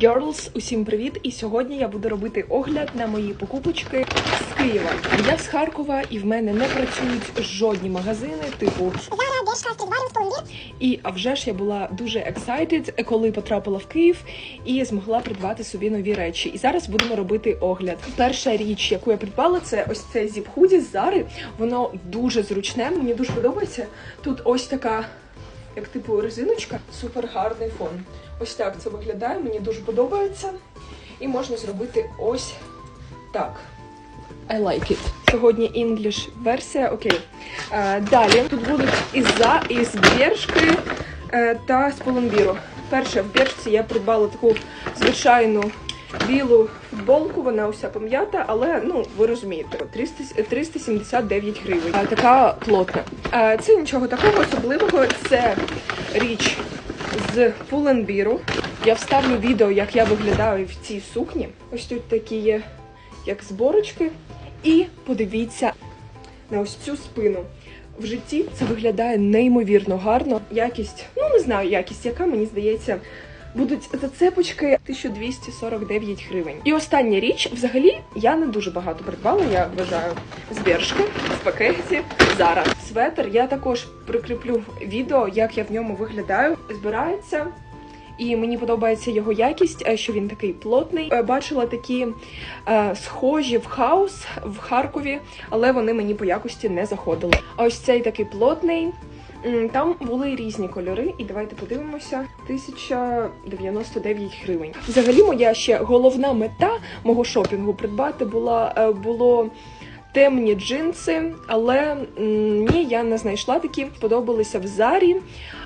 Girls, усім привіт! І сьогодні я буду робити огляд на мої покупочки з Києва. Я з Харкова, і в мене не працюють жодні магазини, типу. І а вже ж я була дуже excited, коли потрапила в Київ і змогла придбати собі нові речі. І зараз будемо робити огляд. Перша річ, яку я придбала, це ось це зіп-худі з Зари. Воно дуже зручне, мені дуже подобається. Тут ось така, як типу резиночка, супер гарний фон. Ось так це виглядає, мені дуже подобається. І можна зробити ось так. I like it. Сьогодні English версія, окей. Е, далі тут будуть із за із бершки е, та з полумбіру. Перше, в бершці я придбала таку звичайну білу футболку, вона уся пом'ята, але ну ви розумієте, 300, 379 гривень. Така плотна. Це нічого такого особливого. Це річ з пуленбіру. Я вставлю відео, як я виглядаю в цій сукні. Ось тут такі є як зборочки. І подивіться на ось цю спину. В житті це виглядає неймовірно гарно. Якість, ну не знаю, якість, яка мені здається, будуть зацепочки 1249 гривень. І остання річ, взагалі, я не дуже багато придбала, я вважаю, з бершки, з пакеті, зараз. Светер я також прикріплю відео, як я в ньому виглядаю. Збирається. І мені подобається його якість, е, що він такий плотний. Е, Бачила такі е, схожі в хаус в Харкові, але вони мені по якості не заходили. Ось цей такий плотний. Там були різні кольори, і давайте подивимося. 1099 гривень. Взагалі, моя ще головна мета мого шопінгу придбати була е, було темні джинси, але ні, я не знайшла такі. Сподобалися в зарі,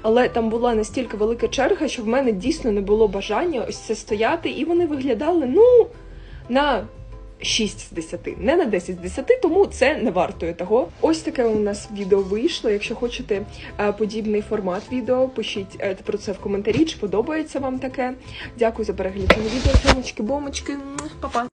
але там була настільки велика черга, що в мене дійсно не було бажання ось це стояти, і вони виглядали ну на 6 з 10, не на 10 з 10, тому це не вартує того. Ось таке у нас відео вийшло. Якщо хочете е, подібний формат відео, пишіть е, про це в коментарі, чи подобається вам таке. Дякую за перегляд цього відео. Тьомочки, бомочки, па-па.